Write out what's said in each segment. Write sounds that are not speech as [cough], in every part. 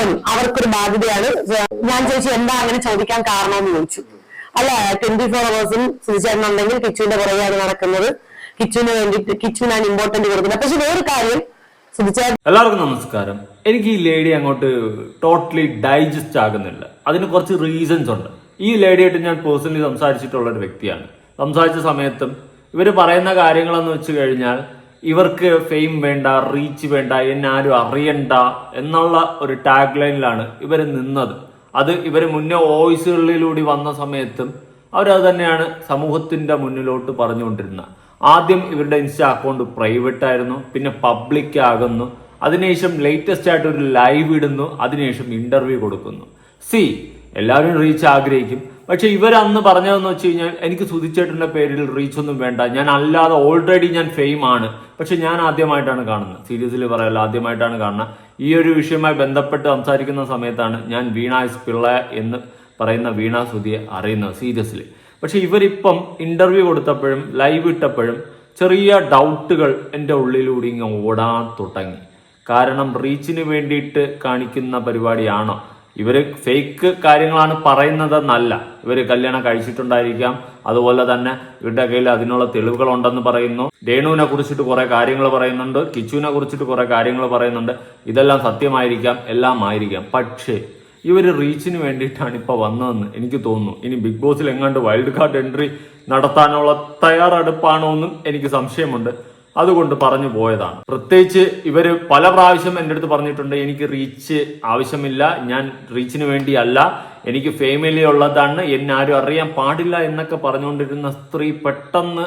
പറഞ്ഞു അവർക്കൊരു ബാധ്യതയാണ്. ഞാൻ ചോദിച്ചു എന്താ അങ്ങനെ ചോദിക്കാൻ കാരണമെന്ന് ചോദിച്ചു. അല്ല ട്വന്റി ഫോർ അവേഴ്സും സുധിച്ചേട്ടനുണ്ടെങ്കിൽ കിച്ചുവിന്റെ പുറകെയാണ് നടക്കുന്നത്. കിച്ചുവിന് വേണ്ടിയിട്ട് കിച്ചുവിനാണ് ഇമ്പോർട്ടന്റ് കൊടുക്കുന്നത്. പക്ഷെ വേറൊരു കാര്യം എല്ലാവർക്കും നമസ്കാരം. എനിക്ക് ഈ ലേഡി അങ്ങോട്ട് ടോട്ടലി ഡൈജസ്റ്റ് ആകുന്നില്ല. അതിന് കുറച്ച് റീസൺസ് ഉണ്ട്. ഈ ലേഡിയായിട്ട് ഞാൻ പേഴ്സണലി സംസാരിച്ചിട്ടുള്ള ഒരു വ്യക്തിയാണ്. സംസാരിച്ച സമയത്തും ഇവർ പറയുന്ന കാര്യങ്ങളെന്ന് വെച്ച് കഴിഞ്ഞാൽ ഇവർക്ക് ഫെയിം വേണ്ട റീച്ച് വേണ്ട എന്നെ ആരും അറിയണ്ട എന്നുള്ള ഒരു ടാഗ് ലൈനിലാണ് ഇവർ നിന്നത്. അത് ഇവർ മുന്നേ വോയിസുകളിലൂടെ വന്ന സമയത്തും അവരത് തന്നെയാണ് സമൂഹത്തിന്റെ മുന്നിലോട്ട് പറഞ്ഞുകൊണ്ടിരുന്നത്. ആദ്യം ഇവരുടെ ഇൻസ്റ്റാ അക്കൗണ്ട് പ്രൈവറ്റ് ആയിരുന്നു പിന്നെ പബ്ലിക് ആകുന്നു. അതിനുശേഷം ലേറ്റസ്റ്റ് ആയിട്ട് ഒരു ലൈവ് ഇടുന്നു അതിനുശേഷം ഇന്റർവ്യൂ കൊടുക്കുന്നു. സി എല്ലാവരും റീച്ച് ആഗ്രഹിക്കും. പക്ഷെ ഇവർ അന്ന് പറഞ്ഞതെന്ന് വെച്ച് കഴിഞ്ഞാൽ എനിക്ക് സുധിച്ചേട്ടന്റെ പേരിൽ റീച്ച് ഒന്നും വേണ്ട. ഞാൻ അല്ലാതെ ഓൾറെഡി ഞാൻ ഫെയിം ആണ്. പക്ഷെ ഞാൻ ആദ്യമായിട്ടാണ് കാണുന്നത്. സീരിയസ്ലി പറയല്ല ആദ്യമായിട്ടാണ് കാണുന്നത്. ഈ ഒരു വിഷയവുമായി ബന്ധപ്പെട്ട് സംസാരിക്കുന്ന സമയത്താണ് ഞാൻ വീണ എസ് പിള്ള എന്ന് പറയുന്ന വീണ സുധിയെ അറിയുന്നത് സീരിയസ്ലി പക്ഷെ ഇവരിപ്പം ഇന്റർവ്യൂ കൊടുത്തപ്പോഴും ലൈവ് ഇട്ടപ്പോഴും ചെറിയ ഡൗട്ടുകൾ എന്റെ ഉള്ളിലൂടെ ഇങ്ങനെ ഓടാൻ തുടങ്ങി. കാരണം റീച്ചിന് വേണ്ടിയിട്ട് കാണിക്കുന്ന പരിപാടിയാണോ? ഇവർ ഫേക്ക് കാര്യങ്ങളാണ് പറയുന്നതെന്നല്ല. ഇവർ കല്യാണം കഴിച്ചിട്ടുണ്ടായിരിക്കാം. അതുപോലെ തന്നെ ഇവരുടെ കയ്യിൽ അതിനുള്ള തെളിവുകൾ ഉണ്ടെന്ന് പറയുന്നു. രേണുവിനെ കുറിച്ചിട്ട് കുറെ കാര്യങ്ങൾ പറയുന്നുണ്ട്. കിച്ചുവിനെ കുറിച്ചിട്ട് കുറെ കാര്യങ്ങൾ പറയുന്നുണ്ട്. ഇതെല്ലാം സത്യമായിരിക്കാം എല്ലാം ആയിരിക്കാം. പക്ഷേ ഇവർ റീച്ചിന് വേണ്ടിയിട്ടാണ് ഇപ്പൊ വന്നതെന്ന് എനിക്ക് തോന്നുന്നു. ഇനി ബിഗ് ബോസിൽ എങ്ങാണ്ട് വൈൽഡ് കാർഡ് എൻട്രി നടത്താനുള്ള തയ്യാറെടുപ്പാണോ എന്നും എനിക്ക് സംശയമുണ്ട്. അതുകൊണ്ട് പറഞ്ഞു പോയതാണ്. പ്രത്യേകിച്ച് ഇവർ പല പ്രാവശ്യം എന്റെ അടുത്ത് പറഞ്ഞിട്ടുണ്ട് എനിക്ക് റീച്ച് ആവശ്യമില്ല. ഞാൻ റീച്ചിന് വേണ്ടിയല്ല. എനിക്ക് ഫേമിലി ഉള്ളതാണ്. എന്നെ ആരും അറിയാൻ പാടില്ല എന്നൊക്കെ പറഞ്ഞുകൊണ്ടിരുന്ന സ്ത്രീ പെട്ടെന്ന്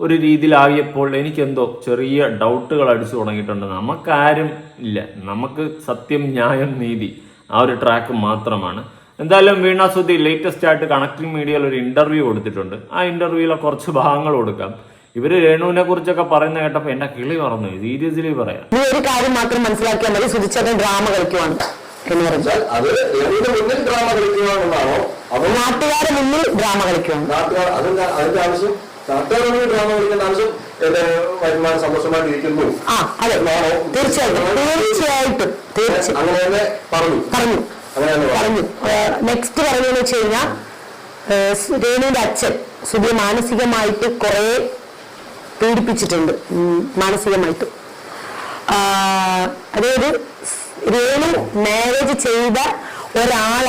ഒരു രീതിയിലാകിയപ്പോൾ എനിക്കെന്തോ ചെറിയ ഡൗട്ടുകൾ അടിച്ചു തുടങ്ങിയിട്ടുണ്ട്. നമുക്കാരും ഇല്ല. നമുക്ക് സത്യം ന്യായം നീതി ആ ഒരു ട്രാക്ക് മാത്രമാണ്. എന്തായാലും വീണ സുധി ലേറ്റസ്റ്റ് ആയിട്ട് കണക്ടിംഗ് മീഡിയയിൽ ഒരു ഇന്റർവ്യൂ കൊടുത്തിട്ടുണ്ട്. ആ ഇന്റർവ്യൂവിലെ കുറച്ച് ഭാഗങ്ങൾ കൊടുക്കാം. ഇവർ രേണുവിനെ കുറിച്ചൊക്കെ പറയുന്ന കേട്ടപ്പോ എന്റെ കിളി പറഞ്ഞു സീരിയസ്ലി പറയാം. നീ ഒരു കാര്യം മാത്രം മനസ്സിലാക്കിയാൽ മതി. സുധിച്ചേട്ടൻ ഡ്രാമ കളിക്കുവാണ് എന്ന് പറഞ്ഞാൽ അത് രേണുവിന്റെ മുന്നിൽ ഡ്രാമ കളിക്കുവാണെന്നാണോ? അതോ നാട്ടുകാരെ മുന്നിൽ ഡ്രാമ കളിക്കുവാണ്. നാട്ടുകാർ അതിന്റെ അതിന്റെ ആവശ്യം നാട്ടുകാർ മുന്നിൽ ഡ്രാമ ആവശ്യം വരുമാനം ആ അതെ. തീർച്ചയായിട്ടും. തീർച്ചയായിട്ടും. തീർച്ചയായും അങ്ങനെ തന്നെ പറഞ്ഞു. പറഞ്ഞു. അങ്ങനെ പറഞ്ഞു. പറഞ്ഞു. നെക്സ്റ്റ് പറഞ്ഞതെന്ന് വെച്ച് കഴിഞ്ഞാൽ രേണുവിന്റെ അച്ഛൻ സുബി മാനസികമായിട്ട് കുറെ പീഡിപ്പിച്ചിട്ടുണ്ട്. മാനസികമായിട്ട്. അതായത് രേണു മാരേജ് ചെയ്ത ഒരാൾ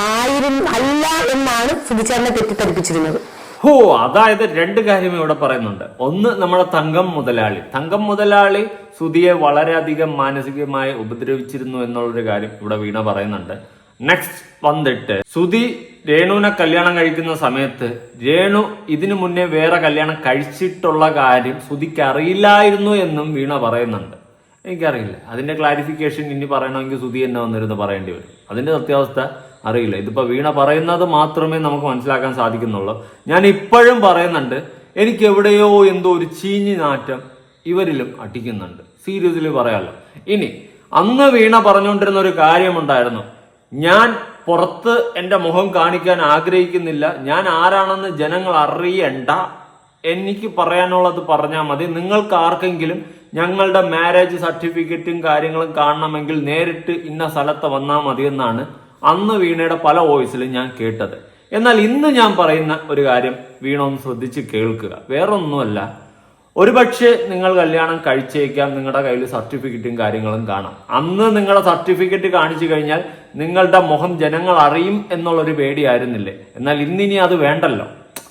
ആയിരം അല്ല എന്നാണ് സുധിച്ചേട്ടനെ തെറ്റിദ്ധരിപ്പിച്ചിരുന്നത്. ഹോ അതായത് രണ്ട് കാര്യം ഇവിടെ പറയുന്നുണ്ട്. ഒന്ന് നമ്മുടെ തങ്കം മുതലാളി. തങ്കം മുതലാളി സുധിയെ വളരെയധികം മാനസികമായി ഉപദ്രവിച്ചിരുന്നു എന്നുള്ളൊരു കാര്യം ഇവിടെ വീണ പറയുന്നുണ്ട്. നെക്സ്റ്റ് വന്നിട്ട്. സുധി രേണുവിനെ കല്യാണം കഴിക്കുന്ന സമയത്ത് രേണു ഇതിനു മുന്നേ വേറെ കല്യാണം കഴിച്ചിട്ടുള്ള കാര്യം സുധിക്ക് അറിയില്ലായിരുന്നു എന്നും വീണ പറയുന്നുണ്ട്. എനിക്കറിയില്ല. അതിന്റെ ക്ലാരിഫിക്കേഷൻ ഇനി പറയണമെങ്കിൽ സുധി എന്നെ വന്നിരുന്ന് പറയേണ്ടി വരും. അതിന്റെ സത്യാവസ്ഥ അറിയില്ല. ഇതിപ്പോ വീണ പറയുന്നത് മാത്രമേ നമുക്ക് മനസ്സിലാക്കാൻ സാധിക്കുന്നുള്ളൂ. ഞാൻ ഇപ്പോഴും പറയുന്നുണ്ട് എനിക്ക് എവിടെയോ എന്തോ ഒരു ചീഞ്ഞി നാറ്റം ഇവരിലും അടിക്കുന്നുണ്ട്. സീരിയസിൽ പറയാലോ. ഇനി അന്ന് വീണ പറഞ്ഞുകൊണ്ടിരുന്ന ഒരു കാര്യമുണ്ടായിരുന്നു. ഞാൻ പുറത്ത് എന്റെ മുഖം കാണിക്കാൻ ആഗ്രഹിക്കുന്നില്ല. ഞാൻ ആരാണെന്ന് ജനങ്ങൾ അറിയണ്ട. എനിക്ക് പറയാനുള്ളത് പറഞ്ഞാൽ മതി. നിങ്ങൾക്ക് ആർക്കെങ്കിലും ഞങ്ങളുടെ മാരേജ് സർട്ടിഫിക്കറ്റും കാര്യങ്ങളും കാണണമെങ്കിൽ നേരിട്ട് ഇന്ന സ്ഥലത്ത് വന്നാൽ മതി എന്നാണ് അന്ന് വീണയുടെ പല വോയിസിലും ഞാൻ കേട്ടത്. എന്നാൽ ഇന്ന് ഞാൻ പറയുന്ന ഒരു കാര്യം വീണ ഒന്ന് ശ്രദ്ധിച്ച് കേൾക്കുക. വേറൊന്നുമല്ല ഒരുപക്ഷെ നിങ്ങൾ കല്യാണം കഴിച്ചേക്കാം നിങ്ങളുടെ കയ്യിൽ സർട്ടിഫിക്കറ്റും കാര്യങ്ങളും കാണാം. അന്ന് നിങ്ങളുടെ സർട്ടിഫിക്കറ്റ് കാണിച്ചു കഴിഞ്ഞാൽ നിങ്ങളുടെ മുഖം ജനങ്ങൾ അറിയും എന്നുള്ളൊരു പേടിയായിരുന്നില്ലേ? എന്നാൽ ഇന്നിനി അത് വേണ്ടല്ലോ.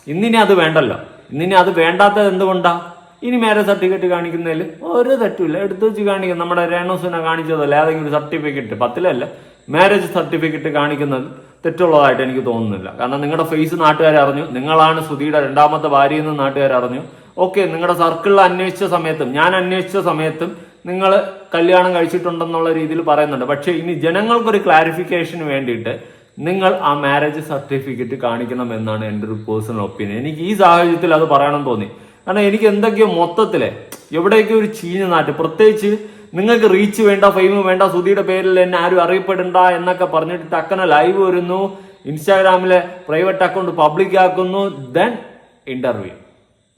ഇന്നിനി അത് വേണ്ടല്ലോ. ഇന്നിനി അത് വേണ്ടാത്തത് എന്തുകൊണ്ടാ? ഇനി മാരേജ് സർട്ടിഫിക്കറ്റ് കാണിക്കുന്നതിൽ ഒരു തെറ്റുമില്ല. എടുത്തു വെച്ച് കാണിക്കും. നമ്മുടെ രേണോസിനെ കാണിച്ചതല്ല? ഏതെങ്കിലും ഒരു സർട്ടിഫിക്കറ്റ്. പത്തിലല്ല. മാരേജ് സർട്ടിഫിക്കറ്റ് കാണിക്കുന്നത് തെറ്റുള്ളതായിട്ട് എനിക്ക് തോന്നുന്നില്ല. കാരണം നിങ്ങളുടെ ഫേസ് നാട്ടുകാർ അറിഞ്ഞു നിങ്ങളാണ് സുധിയുടെ രണ്ടാമത്തെ ഭാര്യ എന്ന് നാട്ടുകാർ അറിഞ്ഞു ഓക്കെ നിങ്ങളുടെ സർക്കിളിൽ അന്വേഷിച്ച സമയത്തും ഞാൻ അന്വേഷിച്ച സമയത്തും നിങ്ങൾ കല്യാണം കഴിച്ചിട്ടുണ്ടെന്നുള്ള രീതിയിൽ പറയുന്നുണ്ട്. പക്ഷേ ഇനി ജനങ്ങൾക്കൊരു ക്ലാരിഫിക്കേഷന് വേണ്ടിയിട്ട് നിങ്ങൾ ആ മാരേജ് സർട്ടിഫിക്കറ്റ് കാണിക്കണം എന്നാണ് എന്റെ ഒരു പേഴ്സണൽ ഒപ്പീനിയൻ എനിക്ക് ഈ സാഹചര്യത്തിൽ അത് പറയണം തോന്നി. കാരണം എനിക്ക് എന്തൊക്കെയോ മൊത്തത്തിലെ എവിടെയൊക്കെ ഒരു ചീഞ്ഞ നാട്ട് പ്രത്യേകിച്ച് നിങ്ങൾക്ക് റീച്ച് വേണ്ട ഫെയിം വേണ്ട സുധിയുടെ പേരിൽ എന്നെ ആരും അറിയപ്പെടണ്ട എന്നൊക്കെ പറഞ്ഞിട്ട് ടക്കന ലൈവ് വരുന്നു. ഇൻസ്റ്റാഗ്രാമിലെ പ്രൈവറ്റ് അക്കൗണ്ട് പബ്ലിക് ആക്കുന്നു. ദെൻ ഇന്റർവ്യൂ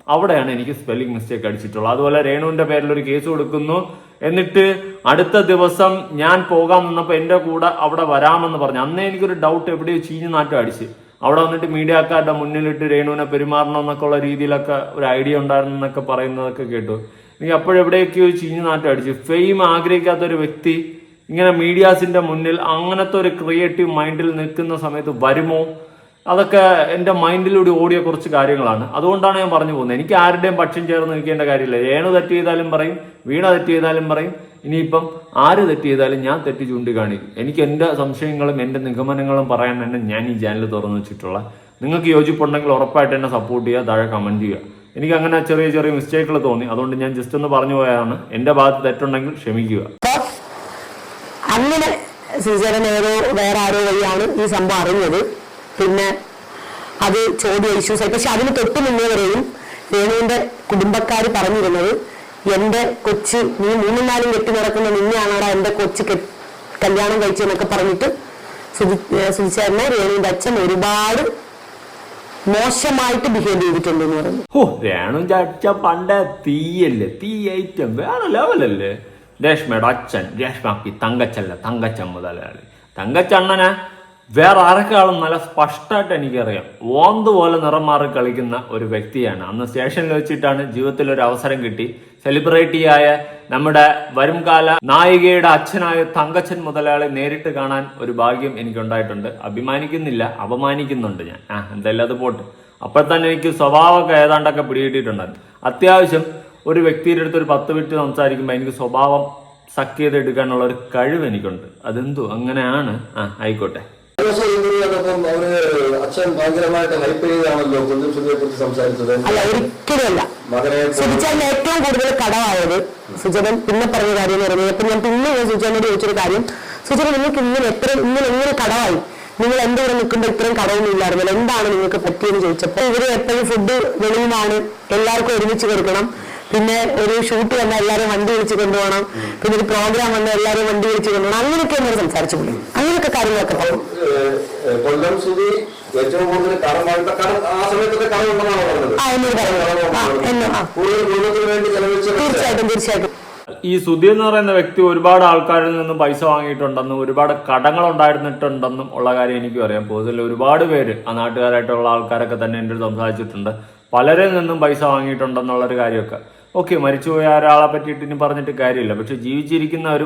അവിടെയാണ് എനിക്ക് സ്പെല്ലിംഗ് മിസ്റ്റേക്ക് അടിച്ചിട്ടുള്ളത്. അതുപോലെ രേണുവിന്റെ പേരിൽ ഒരു കേസ് കൊടുക്കുന്നു. എന്നിട്ട് അടുത്ത ദിവസം ഞാൻ പോകാൻ വന്നപ്പോൾ എന്റെ കൂടെ അവിടെ വരാമെന്ന് പറഞ്ഞു. അന്നേ എനിക്കൊരു ഡൗട്ട് എവിടെയോ ചീഞ്ഞു നാറ്റം അടിച്ച്. അവിടെ വന്നിട്ട് മീഡിയക്കാരുടെ മുന്നിലിട്ട് രേണുവിനെ പെരുമാറണം എന്നൊക്കെ ഉള്ള രീതിയിലൊക്കെ ഒരു ഐഡിയ ഉണ്ടായിരുന്നു എന്നൊക്കെ പറയുന്നതൊക്കെ കേട്ടു. എനിക്ക് അപ്പോഴെവിടെയൊക്കെയോ ചീഞ്ഞു നാറ്റം അടിച്ച്. ഫെയിം ആഗ്രഹിക്കാത്ത ഒരു വ്യക്തി ഇങ്ങനെ മീഡിയാസിന്റെ മുന്നിൽ അങ്ങനത്തെ ഒരു ക്രിയേറ്റീവ് മൈൻഡിൽ നിൽക്കുന്ന സമയത്ത് വരുമോ? അതൊക്കെ എന്റെ മൈൻഡിലൂടെ ഓടിയ കുറച്ച് കാര്യങ്ങളാണ്. അതുകൊണ്ടാണ് ഞാൻ പറഞ്ഞു പോകുന്നത്. എനിക്ക് ആരുടെയും പക്ഷം ചേർന്ന് നിൽക്കേണ്ട കാര്യമില്ല. രേണു തെറ്റ് ചെയ്താലും പറയും വീണ തെറ്റ് ചെയ്താലും പറയും. ഇനിയിപ്പം ആര് തെറ്റ് ചെയ്താലും ഞാൻ തെറ്റ് ചൂണ്ടിക്കാണിക്കും. എനിക്ക് എന്റെ സംശയങ്ങളും എന്റെ നിഗമനങ്ങളും പറയാൻ തന്നെ ഞാൻ ഈ ചാനൽ തുറന്നു വെച്ചിട്ടുള്ള. നിങ്ങൾക്ക് യോജിപ്പുണ്ടെങ്കിൽ ഉറപ്പായിട്ട് എന്നെ സപ്പോർട്ട് ചെയ്യുക താഴെ കമന്റ് ചെയ്യുക. എനിക്ക് അങ്ങനെ ചെറിയ ചെറിയ മിസ്റ്റേക്കുകൾ തോന്നി. അതുകൊണ്ട് ഞാൻ ജസ്റ്റ് ഒന്ന് പറഞ്ഞു പോയതാണ്. എന്റെ ഭാഗത്ത് തെറ്റുണ്ടെങ്കിൽ ക്ഷമിക്കുക. അങ്ങനെ ശ്രീചേരൻ ഏതോ വേറെ ആരോ വഴിയാണ് ഈ സംഭവം അറിഞ്ഞത്. പിന്നെ അത് ചോദ്യ ഇഷ്യൂസ് ആയി. പക്ഷെ അതിന് തൊട്ട് മുന്നേ വരെയും രേണുവിന്റെ കുടുംബക്കാർ പറഞ്ഞിരുന്നത് എന്റെ കൊച്ച് നീ മൂന്നും നാലും കെട്ടി നടക്കുന്ന നിന്നെയാണോടാ എന്റെ കൊച്ച് കല്യാണം കഴിച്ചെന്നൊക്കെ പറഞ്ഞിട്ട് സുധി സുധിച്ചേരനെ രേണുവിന്റെ അച്ഛൻ ഒരുപാട് മോശമായിട്ട് ബിഹേവ് ചെയ്തിട്ടുണ്ട് എന്ന് പറഞ്ഞു. ഓ രേണു ചാച്ച പണ്ട് തീയല്ലേ തീ ഐറ്റം വേറെ ലെവലല്ലേ രേഷ്മയുടെ അച്ഛൻ രേഷ്മക്ക് തങ്കച്ചല്ല തങ്കച്ചൻ മുതലാളി തങ്കച്ചണ്ണനെ വേറെ ആരെക്കാളും നല്ല സ്പഷ്ടമായിട്ട് എനിക്കറിയാം. ഓന്ത് പോലെ നിറം മാറി കളിക്കുന്ന ഒരു വ്യക്തിയാണ്. അന്ന് സ്റ്റേഷനിൽ വെച്ചിട്ടാണ് ജീവിതത്തിൽ ഒരു അവസരം കിട്ടി. സെലിബ്രിറ്റിയായ നമ്മുടെ വരുംകാല നായികയുടെ അച്ഛനായ തങ്കച്ചൻ മുതലാളി നേരിട്ട് കാണാൻ ഒരു ഭാഗ്യം എനിക്കുണ്ടായിട്ടുണ്ട്. അഭിമാനിക്കുന്നില്ല അപമാനിക്കുന്നുണ്ട് ഞാൻ. ആ എന്തായാലും അത് പോട്ട്. അപ്പോൾ തന്നെ എനിക്ക് സ്വഭാവമൊക്കെ ഏതാണ്ടൊക്കെ പിടികിട്ടിയിട്ടുണ്ടായിരുന്നു അത്യാവശ്യം ഒരു വ്യക്തിയുടെ അടുത്ത് ഒരു പത്ത് മിനിറ്റ് സംസാരിക്കുമ്പോൾ എനിക്ക് സ്വഭാവം സക്ക് ചെയ്തെടുക്കാനുള്ള ഒരു കഴിവ് എനിക്കുണ്ട്. അതെന്തോ? അങ്ങനെയാണ്. ആ ആയിക്കോട്ടെ. ഒരു ദിവസം അവർ അച്ഛൻ ഭയങ്കരമായിട്ട് ഹൈപ്പ് ചെയ്താണല്ലോ കുഞ്ചൻ സുധിയെ കുറിച്ച് സംസാരിച്ചത് അല്ല ഒരിക്കലുമല്ല. മകനെ ഏറ്റവും കൂടുതൽ കടമായത് സുജനൻ പിന്നെ പറഞ്ഞ കാര്യം എന്ന് പറയുന്നത് അപ്പൊ ഞാൻ പിന്നെ ഞാൻ സുജനോട് ചോദിച്ചൊരു കാര്യം. സുജന നിങ്ങൾക്ക് ഇങ്ങനെ എത്ര ഇങ്ങനെ എങ്ങനെ കടമായി. നിങ്ങൾ എന്റെ കൂടെ നിൽക്കുമ്പോൾ ഇത്രയും കടമൊന്നും ഇല്ലായിരുന്നല്ലോ? എന്താണ് നിങ്ങൾക്ക് പറ്റിയെന്ന് ചോദിച്ചപ്പോൾ ഇവർ എപ്പോഴും ഫുഡ് വെളിയുമാണ് എല്ലാവർക്കും ഒരുമിച്ച് കൊടുക്കണം. പിന്നെ ഒരു ഷൂട്ട് വന്ന എല്ലാവരും വണ്ടി വിളിച്ച് കൊണ്ടുപോകണം. പിന്നെ ഒരു പ്രോഗ്രാം വന്ന എല്ലാവരും വണ്ടി വിളിച്ച് കൊണ്ടുപോകണം. അങ്ങനെയൊക്കെ എന്നോട് സംസാരിച്ചു പോയി അങ്ങനെയൊക്കെ കാര്യങ്ങളൊക്കെ പറഞ്ഞു ഏഹ്, ഏഹ്, കൊല്ലം സുധി ഏറ്റവും കൂടുതൽ കടം ആ സമയത്തൊക്കെ കടം ഉണ്ടെന്നാണ് പറഞ്ഞത്? തീർച്ചയായിട്ടും തീർച്ചയായിട്ടും. ഈ സുധി എന്ന് പറയുന്ന വ്യക്തി ഒരുപാട് ആൾക്കാരിൽ നിന്നും പൈസ വാങ്ങിയിട്ടുണ്ടെന്നും ഒരുപാട് കടങ്ങൾ ഉണ്ടായിരുന്നിട്ടുണ്ടെന്നും ഉള്ള കാര്യം എനിക്കും അറിയാം. പേഴ്സണലി ഒരുപാട് പേര് ആ നാട്ടുകാരായിട്ടുള്ള ആൾക്കാരൊക്കെ തന്നെ എന്റെ സംസാരിച്ചിട്ടുണ്ട്. പലരിൽ നിന്നും പൈസ വാങ്ങിയിട്ടുണ്ടെന്നുള്ളൊരു കാര്യമൊക്കെ. ഓക്കെ മരിച്ചുപോയ ഒരാളെ പറ്റിയിട്ട് ഇനി പറഞ്ഞിട്ട് കാര്യമില്ല. പക്ഷെ ജീവിച്ചിരിക്കുന്ന ഒരു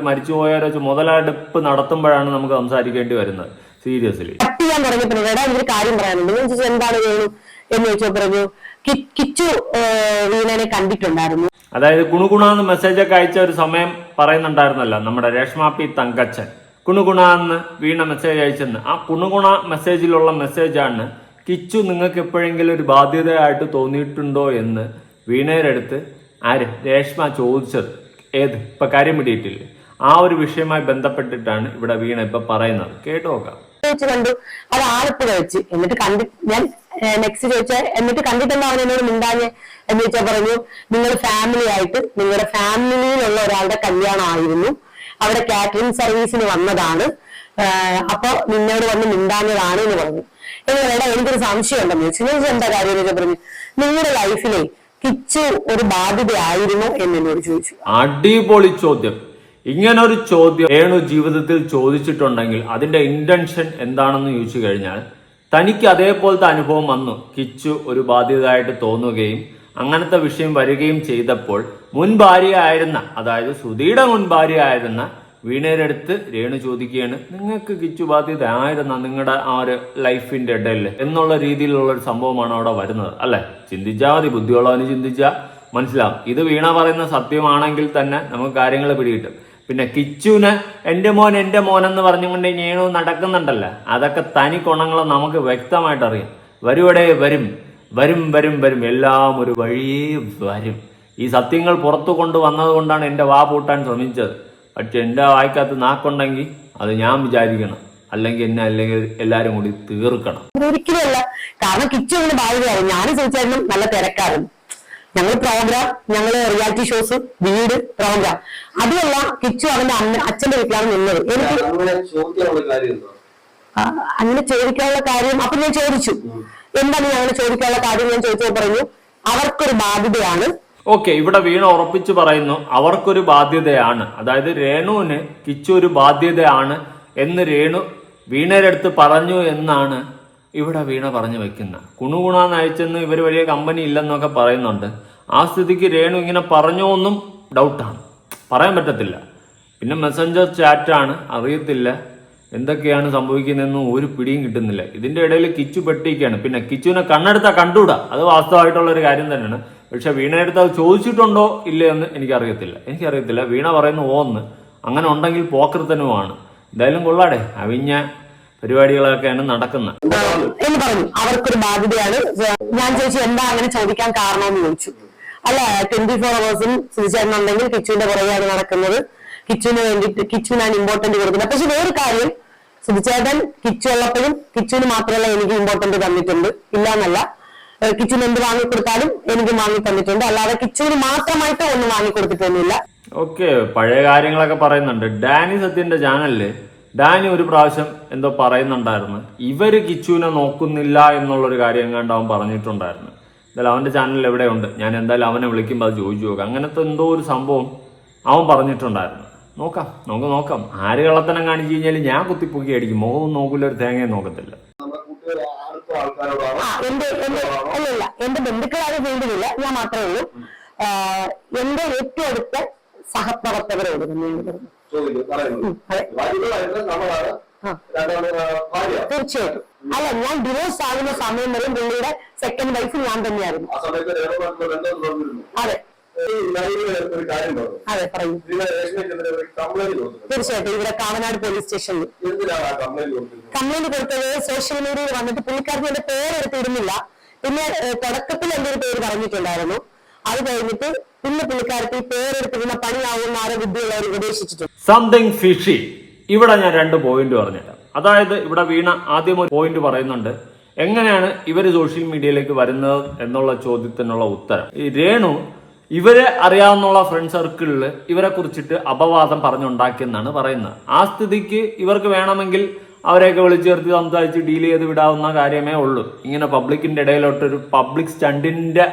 മുതലെടുപ്പ് നടത്തുമ്പോഴാണ് നമുക്ക് സംസാരിക്കേണ്ടി വരുന്നത്. സീരിയസ്ലി കട്ട് ചെയ്യാൻ തുടങ്ങിയപ്പോൾ എടാ എനിക്കൊരു കാര്യം പറയാനുണ്ട്. ഞാൻ ചോദിച്ചു എന്താണ് വേണു എന്ന് ചോദിച്ചു പറഞ്ഞു കിച്ചു വീണനെ കണ്ടിട്ടുണ്ടായിരുന്നു. അതായത് കുണുകുണാന്ന് മെസ്സേജ് ഒക്കെ അയച്ച ഒരു സമയം പറയുന്നുണ്ടായിരുന്നല്ലോ നമ്മുടെ രേഷ്മ പി തങ്കച്ചൻ. കുണുകുണാന്ന് വീണ മെസ്സേജ് അയച്ചെന്ന്. ആ കുണുകുണ മെസ്സേജിലുള്ള മെസ്സേജാണ് കിച്ചു നിങ്ങൾക്ക് എപ്പോഴെങ്കിലും ഒരു ബാധ്യതയായിട്ട് തോന്നിയിട്ടുണ്ടോ? എന്ന് വീണയുടെ അടുത്ത് ആര്? രേഷ്മ ചോദിച്ചത് ഏത്? ഇപ്പൊ കാര്യം പിടിയിട്ടില്ലേ ആ ഒരു വിഷയമായി ബന്ധപ്പെട്ടിട്ടാണ് ഇവിടെ വീണ ഇപ്പൊ പറയുന്നത്. കേട്ടു നോക്കാം. കണ്ടു. അത് ആലപ്പുഴ വെച്ച്. എന്നിട്ട് കണ്ടി ഞാൻ നെക്സ്റ്റ് ചോദിച്ച എന്നിട്ട് കണ്ടിട്ടുണ്ടോ അവൻ എന്നോട് മിണ്ടാഞ്ഞ്? എന്ന് വെച്ചാൽ പറഞ്ഞു നിങ്ങൾ ഫാമിലി ആയിട്ട് നിങ്ങളുടെ ഫാമിലിയിലുള്ള ഒരാളുടെ കല്യാണം ആയിരുന്നു. അവിടെ കാറ്ററിംഗ് സർവീസിന് വന്നതാണ്. അപ്പൊ നിന്നോട് വന്ന് മിണ്ടാഞ്ഞതാണ് എന്ന് പറഞ്ഞു. എടാ എനിക്കൊരു സംശയം ഉണ്ടെന്ന് ചോദിച്ചു എന്താ കാര്യം? എന്ന് ചോദിച്ചാൽ പറഞ്ഞു നിങ്ങളുടെ ലൈഫിലെ കിച്ചു ഒരു ബാധ്യതയായിരുന്നു എന്ന് എന്നോട് ചോദിച്ചു. അടിപൊളി ചോദ്യം. ഇങ്ങനെ ഒരു ചോദ്യം രേണു ജീവിതത്തിൽ ചോദിച്ചിട്ടുണ്ടെങ്കിൽ അതിന്റെ ഇന്റൻഷൻ എന്താണെന്ന് ചോദിച്ചു കഴിഞ്ഞാൽ തനിക്ക് അതേപോലത്തെ അനുഭവം വന്നു. കിച്ചു ഒരു ബാധ്യതയായിട്ട് തോന്നുകയും അങ്ങനത്തെ വിഷയം വരികയും ചെയ്തപ്പോൾ മുൻ ഭാര്യയായിരുന്ന അതായത് സുധീടെ മുൻ ഭാര്യയായിരുന്ന വീണയുടെ രേണു ചോദിക്കുകയാണ് നിങ്ങൾക്ക് കിച്ചു ബാധ്യത ആയിരുന്ന നിങ്ങളുടെ ആ ഒരു ലൈഫിന്റെ ഇടയിൽ എന്നുള്ള രീതിയിലുള്ള ഒരു സംഭവമാണ് അവിടെ വരുന്നത് അല്ലെ? ചിന്തിച്ചാൽ മതി ബുദ്ധിയുള്ളവന് ചിന്തിച്ചാൽ മനസ്സിലാവും. ഇത് വീണ പറയുന്ന സത്യമാണെങ്കിൽ തന്നെ നമുക്ക് കാര്യങ്ങൾ പിടികിട്ടും. പിന്നെ കിച്ചുവിന് എന്റെ മോൻ എന്റെ മോൻ എന്ന് പറഞ്ഞുകൊണ്ട് ഞേണു നടക്കുന്നുണ്ടല്ലോ? അതൊക്കെ തനി കുണങ്ങൾ നമുക്ക് വ്യക്തമായിട്ട് അറിയാം. വരുവടെ വരും. വരും വരും വരും. എല്ലാം ഒരു വഴിയേ വരും. ഈ സത്യങ്ങൾ പുറത്തു കൊണ്ടുവന്നത് കൊണ്ടാണ് എന്റെ വാ പൂട്ടാൻ ശ്രമിച്ചത്. പക്ഷെ എന്റെ വായിക്കകത്ത് നാക്കുണ്ടെങ്കിൽ അത് ഞാൻ വിചാരിക്കണം. അല്ലെങ്കിൽ എന്നെ അല്ലെങ്കിൽ എല്ലാരും കൂടി തീർക്കണം. ഒരിക്കലുമല്ല. കാരണം കിച്ചു അങ്ങനെ ബാധ്യതയായി ഞാൻ ചോദിച്ചായിരുന്നു നല്ല തിരക്കായിരുന്നു. ഞങ്ങൾ പ്രോഗ്രാം ഞങ്ങൾ റിയാലിറ്റി ഷോസ് വീട് പ്രോഗ്രാം അതുമല്ല കിച്ചു അവന്റെ അമ്മ അച്ഛന്റെ വീട്ടിലാണ് നിന്നത്. എനിക്ക് അങ്ങനെ ചോദിക്കാനുള്ള കാര്യം അപ്പൊ ഞാൻ ചോദിച്ചു. എന്താണ് ഞങ്ങൾ ചോദിക്കാനുള്ള കാര്യം? ഞാൻ ചോദിച്ചത് പറഞ്ഞു അവർക്കൊരു ബാധ്യതയാണ് ഓക്കെ ഇവിടെ വീണ ഉറപ്പിച്ച് പറയുന്നു അവർക്കൊരു ബാധ്യതയാണ്. അതായത് രേണുവിന് കിച്ചു ഒരു ബാധ്യതയാണ് എന്ന് രേണു വീണയുടെ അടുത്ത് പറഞ്ഞു എന്നാണ് ഇവിടെ വീണ പറഞ്ഞു വെക്കുന്നത്. കുണുകുണ അയച്ചെന്ന് ഇവർ വലിയ കമ്പനി ഇല്ലെന്നൊക്കെ പറയുന്നുണ്ട്. ആ സ്ഥിതിക്ക് രേണു ഇങ്ങനെ പറഞ്ഞോ എന്നും ഡൗട്ടാണ് പറയാൻ പറ്റത്തില്ല. പിന്നെ മെസ്സഞ്ചർ ചാറ്റാണ് അറിയത്തില്ല. എന്തൊക്കെയാണ് സംഭവിക്കുന്നതെന്നും ഒരു പിടിയും കിട്ടുന്നില്ല. ഇതിന്റെ ഇടയിൽ കിച്ചു പെട്ടിക്കാണ് പിന്നെ കിച്ചുവിനെ കണ്ണെടുത്താൽ കണ്ടുകൂടാ. അത് വാസ്തവമായിട്ടുള്ള ഒരു കാര്യം തന്നെയാണ്. പക്ഷെ വീണയെടുത്ത് അത് ചോദിച്ചിട്ടുണ്ടോ ഇല്ലേ എന്ന് എനിക്കറിയത്തില്ല. എനിക്കറിയത്തില്ല. വീണ പറയുന്ന ഓന്ന്. അങ്ങനെ ഉണ്ടെങ്കിൽ പോക്കൃത്തനുമാണ്. എന്തായാലും കൊള്ളാടെ. അവിഞ്ഞ പരിപാടികളൊക്കെയാണ് നടക്കുന്നത് എന്ന് പറഞ്ഞു. അവർക്കൊരു ബാധ്യതയാണ്. ഞാൻ ചോദിച്ചു എന്താ അങ്ങനെ ചോദിക്കാൻ കാരണം എന്ന് ചോദിച്ചു. അല്ല ട്വന്റി ഫോർ അവേഴ്സും സുചേട്ടനുണ്ടെങ്കിൽ കിച്ചുവിന്റെ പുറകെയാണ് നടക്കുന്നത്. കിച്ചുവിന് വേണ്ടിയിട്ട് കിച്ചുവിനാണ് ഇമ്പോർട്ടന്റ് കൊടുക്കുന്നത്. പക്ഷെ വേറെ കാര്യം സുധിച്ചേട്ടൻ കിച്ചു ഉള്ളപ്പോഴും കിച്ചുവിന് മാത്രമല്ല എനിക്ക് ഇമ്പോർട്ടന്റ് തന്നിട്ടുണ്ട്. ഇല്ല എന്നല്ല ഏഹ് എന്ത് വാങ്ങി കൊടുത്താലും എനിക്ക് വാങ്ങി തന്നിട്ടുണ്ട്. അല്ലാതെ കിച്ചണിന് മാത്രമായിട്ട് ഒന്നും വാങ്ങി കൊടുത്തിട്ടൊന്നുമില്ല. ഓക്കെ പഴയ കാര്യങ്ങളൊക്കെ പറയുന്നുണ്ട്. ഡാനി സത്യന്റെ ചാനലിൽ ഡാനി ഒരു പ്രാവശ്യം എന്തോ പറയുന്നുണ്ടായിരുന്നു. ഇവർ കിച്ചുവിനെ നോക്കുന്നില്ല എന്നുള്ളൊരു കാര്യം കണ്ട് അവൻ പറഞ്ഞിട്ടുണ്ടായിരുന്നു. എന്തായാലും അവന്റെ ചാനലിൽ എവിടെയുണ്ട്? ഞാൻ എന്തായാലും അവനെ വിളിക്കുമ്പോൾ അത് ചോദിച്ചു നോക്കാം. അങ്ങനത്തെ എന്തോ ഒരു സംഭവം അവൻ പറഞ്ഞിട്ടുണ്ടായിരുന്നു. നോക്കാം നമുക്ക് നോക്കാം. ആര് കള്ളത്തനം കാണിച്ചു കഴിഞ്ഞാൽ ഞാൻ കുത്തിപ്പൊക്കി അടിക്കും. മുഖവും നോക്കില്ല ഒരു തേങ്ങയും നോക്കത്തില്ല. എന്റെ എന്റെ ബന്ധുക്കളാരും വേണ്ടുന്നില്ല ഞാൻ മാത്രമേ ഉള്ളൂ. എന്റെ ഏറ്റവും അടുത്ത സഹപ്രവർത്തകരോട് തീർച്ചയായിട്ടും. അല്ല ഞാൻ ഡിവോഴ്സ് ആകുന്ന സമയം വരെ പുള്ളിയുടെ സെക്കൻഡ് വൈഫ് ഞാൻ തന്നെയായിരുന്നു. അതെ. അതെ പറയൂ. തീർച്ചയായിട്ടും. ഇവിടെ കാവനാട് പോലീസ് സ്റ്റേഷനിൽ കംപ്ലൈന്റ് കൊടുത്തത് സോഷ്യൽ മീഡിയയിൽ വന്നിട്ട് പുള്ളിക്കാർക്ക് എന്റെ പേരെടുത്ത് ഇടുന്നില്ല. പിന്നെ തുടക്കത്തിൽ എന്റെ ഒരു പേര് പറഞ്ഞിട്ടുണ്ടായിരുന്നു? അത് കഴിഞ്ഞിട്ട് പിന്നെ പുള്ളിക്കാരത്തിൽ ഈ പേരെടുത്തിരുന്ന പണിയാവുന്ന ആരോ വിദ്യയുള്ളവർ ഉപദേശിച്ചിട്ടുണ്ട്. സംതിങ് ഫിഷി ഇവിടെ ഞാൻ രണ്ട് പോയിന്റ് പറഞ്ഞിട്ട്. അതായത് ഇവിടെ വീണ ആദ്യം ഒരു പോയിന്റ് പറയുന്നുണ്ട്. എങ്ങനെയാണ് ഇവർ സോഷ്യൽ മീഡിയയിലേക്ക് വരുന്നത് എന്നുള്ള ചോദ്യത്തിനുള്ള ഉത്തരം? ഈ രേണു ഇവരെ അറിയാവുന്ന ഫ്രണ്ട് സർക്കിളിൽ ഇവരെ കുറിച്ചിട്ട് അപവാദം പറഞ്ഞുണ്ടാക്കിയെന്നാണ് പറയുന്നത്. ആ സ്ഥിതിക്ക് ഇവർക്ക് വേണമെങ്കിൽ അവരെയൊക്കെ വിളിച്ചു ചേർത്ത് സംസാരിച്ച് ഡീൽ ചെയ്ത് വിടാവുന്ന കാര്യമേ ഉള്ളൂ. ഇങ്ങനെ പബ്ലിക്കിന്റെ ഇടയിലോട്ടൊരു പബ്ലിക് സ്റ്റണ്ടിന്റെ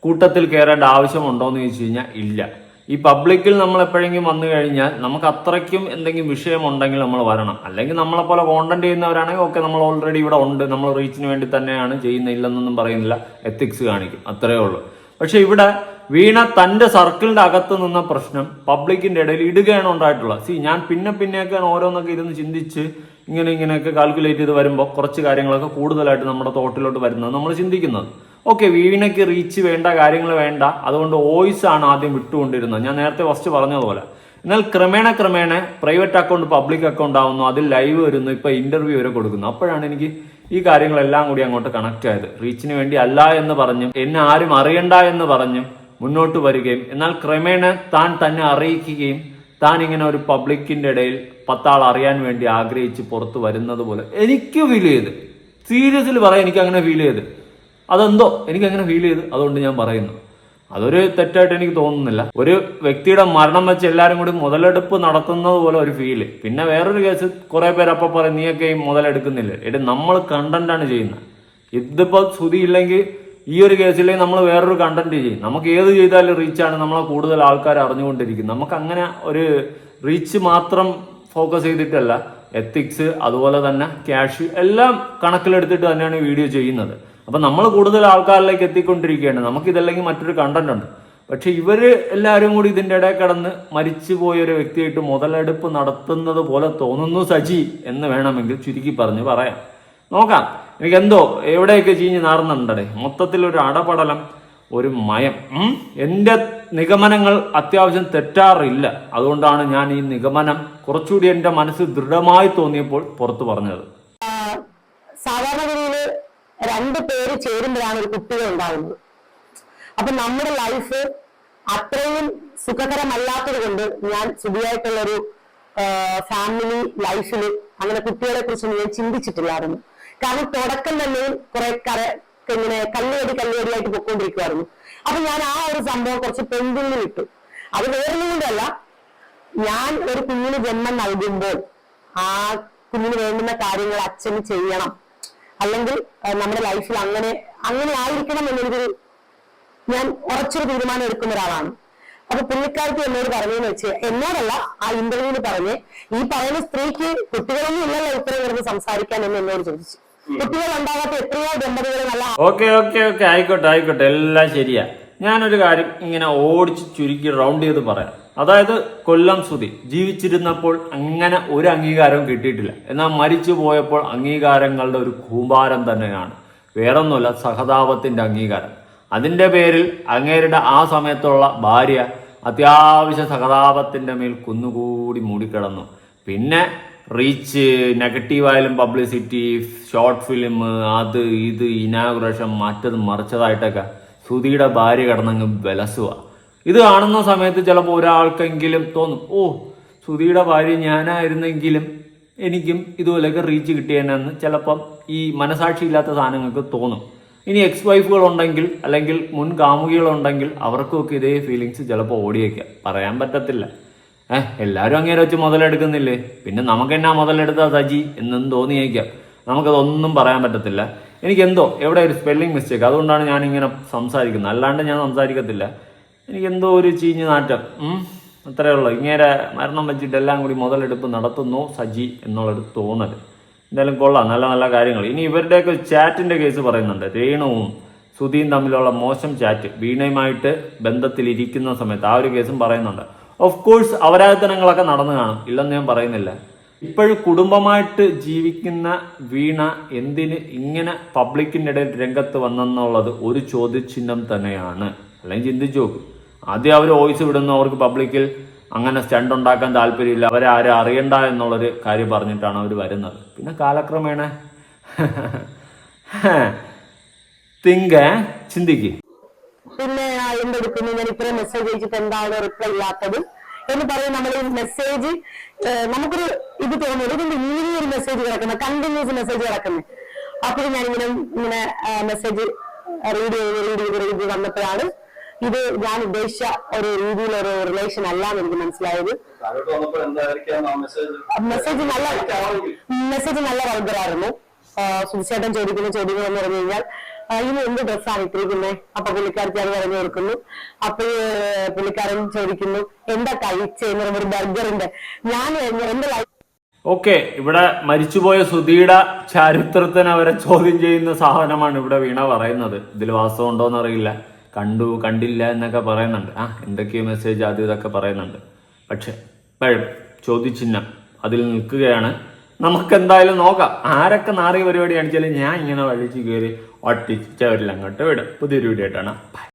കൂട്ടത്തിൽ കയറേണ്ട ആവശ്യമുണ്ടോ എന്ന് ചോദിച്ചു കഴിഞ്ഞാൽ ഇല്ല. ഈ പബ്ലിക്കിൽ നമ്മൾ എപ്പോഴെങ്കിലും വന്നു കഴിഞ്ഞാൽ നമുക്ക് അത്രയ്ക്കും എന്തെങ്കിലും വിഷയമുണ്ടെങ്കിൽ നമ്മൾ വരണം. അല്ലെങ്കിൽ നമ്മളെ പോലെ കോണ്ടന്റ് ചെയ്യുന്നവരാണെങ്കിൽ ഓക്കെ നമ്മൾ ഓൾറെഡി ഇവിടെ ഉണ്ട്. നമ്മൾ റീച്ചിന് വേണ്ടി തന്നെയാണ് ചെയ്യുന്നില്ലെന്നൊന്നും പറയുന്നില്ല. എത്തിക്സ് കാണിക്കും. അത്രയേ ഉള്ളൂ. പക്ഷേ ഇവിടെ വീണ തന്റെ സർക്കിളിന്റെ അകത്ത് നിന്ന പ്രശ്നം പബ്ലിക്കിന്റെ ഇടയിൽ ഇടുകയാണ് ഉണ്ടായിട്ടുള്ളത്. സി ഞാൻ പിന്നെ പിന്നെയൊക്കെ ഓരോന്നൊക്കെ ഇരുന്ന് ചിന്തിച്ച് ഇങ്ങനെ ഇങ്ങനെയൊക്കെ കാൽക്കുലേറ്റ് ചെയ്ത് വരുമ്പോൾ കുറച്ച് കാര്യങ്ങളൊക്കെ കൂടുതലായിട്ട് നമ്മുടെ തോട്ടിലോട്ട് വരുന്നത് നമ്മൾ ചിന്തിക്കുന്നത്. ഓക്കെ വീണയ്ക്ക് റീച്ച് വേണ്ട കാര്യങ്ങൾ വേണ്ട. അതുകൊണ്ട് വോയിസ് ആണ് ആദ്യം വിട്ടുകൊണ്ടിരുന്നത്. ഞാൻ നേരത്തെ ഫസ്റ്റ് പറഞ്ഞതുപോലെ. എന്നാൽ ക്രമേണ ക്രമേണ പ്രൈവറ്റ് അക്കൗണ്ട് പബ്ലിക് അക്കൗണ്ട് ആവുന്നു. അതിൽ ലൈവ് വരുന്നു. ഇപ്പൊ ഇന്റർവ്യൂ വരെ കൊടുക്കുന്നു. അപ്പോഴാണ് എനിക്ക് ഈ കാര്യങ്ങളെല്ലാം കൂടി അങ്ങോട്ട് കണക്ട് ആയത്. റീച്ചിന് വേണ്ടി അല്ല എന്ന് പറഞ്ഞും എന്നെ ആരും അറിയണ്ട എന്ന് പറഞ്ഞും മുന്നോട്ട് വരികയും എന്നാൽ ക്രമേണ താൻ തന്നെ അറിയിക്കുകയും താൻ ഇങ്ങനെ ഒരു പബ്ലിക്കിന്റെ ഇടയിൽ പത്താൾ അറിയാൻ വേണ്ടി ആഗ്രഹിച്ച് പുറത്ത് വരുന്നത് പോലെ എനിക്ക് ഫീൽ ചെയ്ത്. സീരിയസിൽ പറയാം എനിക്ക് അങ്ങനെ ഫീൽ ചെയ്ത്. അതെന്തോ? എനിക്ക് അങ്ങനെ ഫീൽ ചെയ്ത്. അതുകൊണ്ട് ഞാൻ പറയുന്നു. അതൊരു തെറ്റായിട്ട് എനിക്ക് തോന്നുന്നില്ല. ഒരു വ്യക്തിയുടെ മരണം വെച്ച് എല്ലാവരും കൂടി മുതലെടുപ്പ് നടത്തുന്നത് പോലെ ഒരു ഫീൽ പിന്നെ വേറൊരു കേസ് കുറെ പേര് അപ്പൊ പറയും നീയൊക്കെ ഈ മുതലെടുക്കുന്നില്ല? എടി നമ്മൾ കണ്ടന്റാണ് ചെയ്യുന്നത്. ഇതിപ്പോ ശ്രുതി ഇല്ലെങ്കിൽ ഈ ഒരു കേസിലേക്ക് നമ്മൾ വേറൊരു കണ്ടന്റ് ചെയ്യും. നമുക്ക് ഏത് ചെയ്താലും റീച്ചാണ് നമ്മളെ കൂടുതൽ ആൾക്കാർ അറിഞ്ഞുകൊണ്ടിരിക്കുന്നത് നമുക്ക് അങ്ങനെ ഒരു റീച്ച് മാത്രം ഫോക്കസ് ചെയ്തിട്ടല്ല. എത്തിക്സ് അതുപോലെ തന്നെ ക്യാഷ് എല്ലാം കണക്കിലെടുത്തിട്ട് തന്നെയാണ് വീഡിയോ ചെയ്യുന്നത്. അപ്പൊ നമ്മൾ കൂടുതൽ ആൾക്കാരിലേക്ക് എത്തിക്കൊണ്ടിരിക്കുകയാണ്. നമുക്ക് ഇതല്ലെങ്കിൽ മറ്റൊരു കണ്ടന്റ് ഉണ്ട്. പക്ഷെ ഇവർ എല്ലാവരും കൂടി ഇതിന്റെ ഇടയിൽ കടന്ന് മരിച്ചു പോയൊരു വ്യക്തിയായിട്ട് മുതലെടുപ്പ് നടത്തുന്നത് പോലെ തോന്നുന്നു സജി എന്ന് വേണമെങ്കിൽ ചുരുക്കി പറഞ്ഞ് പറയാം. നോക്കാം. എനിക്ക് എന്തോ എവിടെയൊക്കെ ചീഞ്ഞ് നാറുന്നുണ്ടേ മൊത്തത്തിൽ ഒരു അടപടലം ഒരു മയം. എന്റെ നിഗമനങ്ങൾ അത്യാവശ്യം തെറ്റാറില്ല. അതുകൊണ്ടാണ് ഞാൻ ഈ നിഗമനം കുറച്ചുകൂടി എന്റെ മനസ്സ് ദൃഢമായി തോന്നിയപ്പോൾ പുറത്തു പറഞ്ഞത്. സാധാരണഗതിയിൽ രണ്ട് പേര് ചേരുമ്പോഴാണ് ഒരു കുട്ടികൾ ഉണ്ടാകുന്നത് അപ്പൊ നമ്മുടെ ലൈഫ് അത്രയും സുഖകരമല്ലാത്തത് കൊണ്ട് ഞാൻ സുഖിയായിട്ടുള്ളൊരു ഫാമിലി ലൈഫിൽ അങ്ങനെ കുട്ടികളെ കുറിച്ച് ഞാൻ ചിന്തിച്ചിട്ടില്ലായിരുന്നു. കാരണം തുടക്കം തന്നെ കുറെ കര ഇങ്ങനെ കല്ലുകടി കല്ലുകടിയായിട്ട് പൊക്കോണ്ടിരിക്കുമായിരുന്നു അപ്പൊ ഞാൻ ആ ഒരു സംഭവം കുറച്ച് പെൻഡിങ്ങിൽ ഇട്ടു. അത് വേറൊന്നുകൊണ്ടല്ല ഞാൻ ഒരു കുഞ്ഞിന് ജന്മം നൽകുമ്പോൾ ആ കുഞ്ഞിന് വേണ്ടുന്ന കാര്യങ്ങൾ അച്ഛന് ചെയ്യണം. അല്ലെങ്കിൽ നമ്മുടെ ലൈഫിൽ അങ്ങനെ അങ്ങനെ ആയിരിക്കണം എന്നൊരു ഞാൻ ഉറച്ചൊരു തീരുമാനം എടുക്കുന്ന ഒരാളാണ്. അപ്പൊ പുള്ളിക്കാരത്തി എന്നോട് പറഞ്ഞതെന്ന് വെച്ച് എന്നോടല്ല ആ ഇന്റർവ്യൂവിൽ പറഞ്ഞ് ഈ പറയുന്ന സ്ത്രീക്ക് കുട്ടികളൊന്നും ഇല്ലല്ലോ ഇത്രയും കിടന്ന് സംസാരിക്കാൻ എന്ന് എന്നോട് ചോദിച്ചു. എത്രയോ ഓക്കെ ഓക്കെ ഓക്കെ. ആയിക്കോട്ടെ ആയിക്കോട്ടെ. എല്ലാം ശരിയാ. ഞാനൊരു കാര്യം ഇങ്ങനെ ഓടിച്ച് ചുരുക്കി റൗണ്ട് ചെയ്ത് പറയാം. അതായത് കൊല്ലം സുതി ജീവിച്ചിരുന്നപ്പോൾ അങ്ങനെ ഒരു അംഗീകാരവും കിട്ടിയിട്ടില്ല. എന്നാൽ മരിച്ചു പോയപ്പോൾ അംഗീകാരങ്ങളുടെ ഒരു കൂമ്പാരം തന്നെയാണ്. വേറൊന്നുമല്ല സഹതാപത്തിന്റെ അംഗീകാരം. അതിന്റെ പേരിൽ അങ്ങേരുടെ ആ സമയത്തുള്ള ഭാര്യ അത്യാവശ്യ സഹതാപത്തിന്റെ മേൽ കുന്നുകൂടി മൂടിക്കിടന്നു. പിന്നെ റീച്ച് നെഗറ്റീവായാലും പബ്ലിസിറ്റി ഷോർട്ട് ഫിലിം അത് ഇത് ഇനാഗുറേഷൻ മറ്റത് മറിച്ചതായിട്ടൊക്കെ സുധിയുടെ ഭാര്യ കിടന്നങ്ങ് വിലസുക ഇത് കാണുന്ന സമയത്ത് ചിലപ്പോൾ ഒരാൾക്കെങ്കിലും തോന്നും ഓ സുധിയുടെ ഭാര്യ ഞാനായിരുന്നെങ്കിലും എനിക്കും ഇതുപോലെയൊക്കെ റീച്ച് കിട്ടിയെന്നു ചിലപ്പം ഈ മനസാക്ഷി ഇല്ലാത്ത സാധനങ്ങൾക്ക് തോന്നും. ഇനി എക്സ് വൈഫുകൾ ഉണ്ടെങ്കിൽ അല്ലെങ്കിൽ മുൻ കാമുകികളുണ്ടെങ്കിൽ അവർക്കൊക്കെ ഇതേ ഫീലിങ്സ് ചിലപ്പോൾ ഓടിയേക്കാം. പറയാൻ പറ്റത്തില്ല. ഏഹ് എല്ലാവരും അങ്ങേരെ വെച്ച് മുതലെടുക്കുന്നില്ലേ? പിന്നെ നമുക്ക് എന്നാ മുതലെടുത്താ സജി എന്നും തോന്നിയേക്കാം. നമുക്കതൊന്നും പറയാൻ പറ്റത്തില്ല. എനിക്ക് എന്തോ എവിടെ ഒരു സ്പെല്ലിംഗ് മിസ്റ്റേക്ക് അതുകൊണ്ടാണ് ഞാൻ ഇങ്ങനെ സംസാരിക്കുന്നത്. അല്ലാണ്ട് ഞാൻ സംസാരിക്കത്തില്ല. എനിക്ക് എന്തോ ഒരു ചീഞ്ഞ് നാറ്റം. ഉം. അത്രേ ഉള്ളൂ. ഇങ്ങേരെ മരണം വെച്ചിട്ട് എല്ലാം കൂടി മുതലെടുപ്പ് നടത്തുന്നു സജി എന്നുള്ളൊരു തോന്നൽ എന്തായാലും കൊള്ളാം. നല്ല നല്ല കാര്യങ്ങൾ. ഇനി ഇവരുടെയൊക്കെ ചാറ്റിന്റെ കേസ് പറയുന്നുണ്ട്. രേണുവും സുധീൻ തമ്മിലുള്ള മോശം ചാറ്റ്. വീണയുമായിട്ട് ബന്ധത്തിലിരിക്കുന്ന സമയത്ത് ആ ഒരു കേസും പറയുന്നുണ്ട്. ഓഫ് കോഴ്സ് അവരാധനങ്ങളൊക്കെ നടന്നു കാണും. ഇല്ലെന്ന് ഞാൻ പറയുന്നില്ല. ഇപ്പോഴും കുടുംബമായിട്ട് ജീവിക്കുന്ന വീണ എന്തിന് ഇങ്ങനെ പബ്ലിക്കിന്റെ ഇടയിൽ രംഗത്ത് വന്നെന്നുള്ളത് ഒരു ചോദ്യചിഹ്നം തന്നെയാണ്. അല്ലെങ്കിൽ ചിന്തിച്ചു നോക്കും. ആദ്യം അവർ വോയിസ് വിടുന്നു അവർക്ക് പബ്ലിക്കിൽ അങ്ങനെ സ്റ്റണ്ട് ഉണ്ടാക്കാൻ താല്പര്യമില്ല. അവരെ ആരും അറിയണ്ട എന്നുള്ളൊരു കാര്യം പറഞ്ഞിട്ടാണ് അവർ വരുന്നത്. പിന്നെ കാലക്രമേണ [laughs] തിങ്ക ചിന്തിക്ക്. പിന്നെ എന്തെടുക്കുന്നു ഞാൻ ഇത്രയും മെസ്സേജ് അയച്ചിട്ട് എന്താണ് റിപ്ലൈ ഇല്ലാത്തത്? എന്ന് പറയും നമ്മൾ ഈ മെസ്സേജ് നമുക്കൊരു ഇത് തോന്നുന്നു. ഇതിന്റെ ഇങ്ങനെ ഒരു മെസ്സേജ് കിടക്കുന്നത് കണ്ടിന്യൂസ് മെസ്സേജ് കിടക്കുന്നത് അപ്പോഴും ഞാനിങ്ങനെ ഇങ്ങനെ മെസ്സേജ് റീഡ് ചെയ്ത് റീഡ് ചെയ്ത് റീഡ് ചെയ്ത് വന്നപ്പോഴാണ് ഇത് ഞാൻ ഉദ്ദേശിച്ച ഒരു രീതിയിലൊരു റിലേഷൻ അല്ല എന്ന് എനിക്ക് മനസ്സിലായത്. മെസ്സേജ് മെസ്സേജ് നല്ല മെസ്സേജ് നല്ല വൾഗറായിരുന്നു സുധിച്ചേട്ടൻ ചോദിക്കുന്ന ചോദ്യങ്ങൾ എന്ന് പറഞ്ഞു കഴിഞ്ഞാൽ ഇനി എന്ത് ഡ്രസ്സാണ് ഇട്ടിരിക്കുന്നത് അപ്പൊ പുള്ളിക്കാരത്തി അത് പറഞ്ഞു കൊടുക്കുന്നു. അപ്പൊ പുള്ളിക്കാരൻ ചോദിക്കുന്നു എന്താ കഴിച്ചെന്ന് പറയുന്ന ഒരു ബർഗറിന്റെ ഞാൻ എന്റെ ലൈഫ് ഓക്കെ ഇവിടെ മരിച്ചുപോയ സുധിയുടെ ചരിത്രത്തിന് അവരെ ചോദ്യം ചെയ്യുന്ന സാധനമാണ് ഇവിടെ വീണ പറയുന്നത്. ഇതിൽ വാസ്തവം ഉണ്ടോന്ന് അറിയില്ല കണ്ടു കണ്ടില്ല എന്നൊക്കെ പറയുന്നുണ്ട്. ആ എന്തൊക്കെയോ മെസ്സേജ് അത് ഇതൊക്കെ പറയുന്നുണ്ട്. പക്ഷെ പഴം ചോദ്യചിഹ്നം അതിൽ നിൽക്കുകയാണ്. നമുക്ക് എന്തായാലും നോക്കാം. ആരൊക്കെ നാറിയ പരിപാടി കാണിച്ചാലും ഞാൻ ഇങ്ങനെ വഴിച്ച് കയറി ഒട്ടിച്ചവരിൽ അങ്ങോട്ട് വിടും. പുതിയൊരു വീഡിയോ ആയിട്ടാണ്